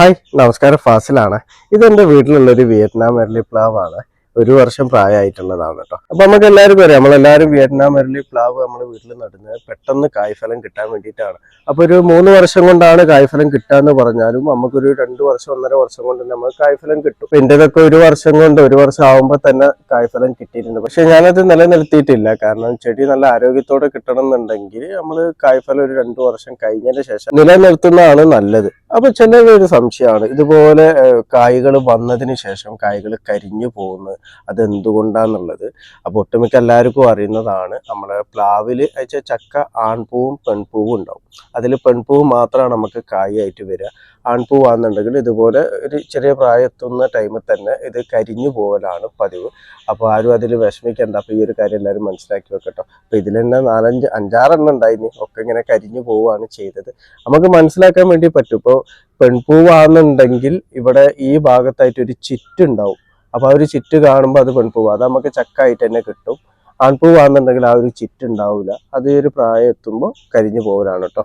Hi നമസ്കാരം. ഫാസിലാണ്. ഇതെന്റെ വീട്ടിലുള്ളൊരു Vietnam മെരളി പ്ലാവാണ് ഒരു വർഷം പ്രായമായിട്ടുള്ളതാണ് കേട്ടോ അപ്പൊ നമുക്ക് എല്ലാവർക്കും അറിയാം നമ്മളെല്ലാവരും വിയറ്റ്നാം വരലി പ്ലാവ് നമ്മുടെ വീട്ടിൽ നടുന്നത് പെട്ടെന്ന് കായ്ഫലം കിട്ടാൻ വേണ്ടിയിട്ടാണ്. അപ്പൊ ഒരു മൂന്ന് വർഷം കൊണ്ടാണ് കായ്ഫലം കിട്ടാന്ന് പറഞ്ഞാലും നമുക്കൊരു രണ്ട് വർഷം ഒന്നര വർഷം കൊണ്ട് നമുക്ക് കായ്ഫലം കിട്ടും. അപ്പൊ എന്റേതൊക്കെ ഒരു വർഷം കൊണ്ട് ഒരു വർഷം ആവുമ്പോൾ തന്നെ കായ്ഫലം കിട്ടിയിട്ടുണ്ട്. പക്ഷെ ഞാനത് നിലനിർത്തിയിട്ടില്ല. കാരണം ചെടി നല്ല ആരോഗ്യത്തോടെ കിട്ടണം എന്നുണ്ടെങ്കിൽ നമ്മൾ കായ്ഫലം ഒരു രണ്ടു വർഷം കഴിഞ്ഞതിന് ശേഷം നിലനിർത്തുന്നതാണ് നല്ലത്. അപ്പൊ ഒരു സംശയമാണ് ഇതുപോലെ കായ്കൾ വന്നതിന് ശേഷം കായ്കൾ കരിഞ്ഞു പോകുന്നത്. അതെന്തുകൊണ്ടാന്നുള്ളത്? അപ്പൊ ഒട്ടുമിക്ക എല്ലാവർക്കും അറിയുന്നതാണ് നമ്മുടെ പ്ലാവിൽ അയച്ച ചക്ക ആൺപൂവും പെൺപൂവും ഉണ്ടാവും. അതിൽ പെൺപൂവ് മാത്രമാണ് നമുക്ക് കായായിട്ട് വരിക. ആൺപൂവാണെന്നുണ്ടെങ്കിൽ ഇതുപോലെ ഒരു ചെറിയ പ്രായത്തുന്ന ടൈമിൽ തന്നെ ഇത് കരിഞ്ഞു പോകലാണ് പതിവ്. അപ്പോൾ ആരും അതിൽ വിഷമിക്കേണ്ട. അപ്പോൾ ഈ ഒരു കാര്യം എല്ലാവരും മനസ്സിലാക്കി വെക്കട്ടോ. അപ്പോൾ ഇതിൽ തന്നെ നാലഞ്ച് അഞ്ചാറെണ്ണം ഉണ്ടായിരുന്നു ഒക്കെ ഇങ്ങനെ കരിഞ്ഞു പോവുകയാണ് ചെയ്തത്. നമുക്ക് മനസ്സിലാക്കാൻ വേണ്ടി പറ്റും. ഇപ്പോൾ പെൺപൂവാണെന്നുണ്ടെങ്കിൽ ഇവിടെ ഈ ഭാഗത്തായിട്ട് ഒരു ചിറ്റുണ്ടാവും അപ്പോൾ ആ ഒരു ചിറ്റ് കാണുമ്പോൾ അത് പെൺപൂവ്. അത് നമുക്ക് ചക്കായിട്ട് തന്നെ കിട്ടും. ആൺപൂവാണെന്നുണ്ടെങ്കിൽ ആ ഒരു ചിറ്റ് ഉണ്ടാവില്ല അത് ഒരു പ്രായം എത്തുമ്പോൾ കരിഞ്ഞു പോകലാണ് കേട്ടോ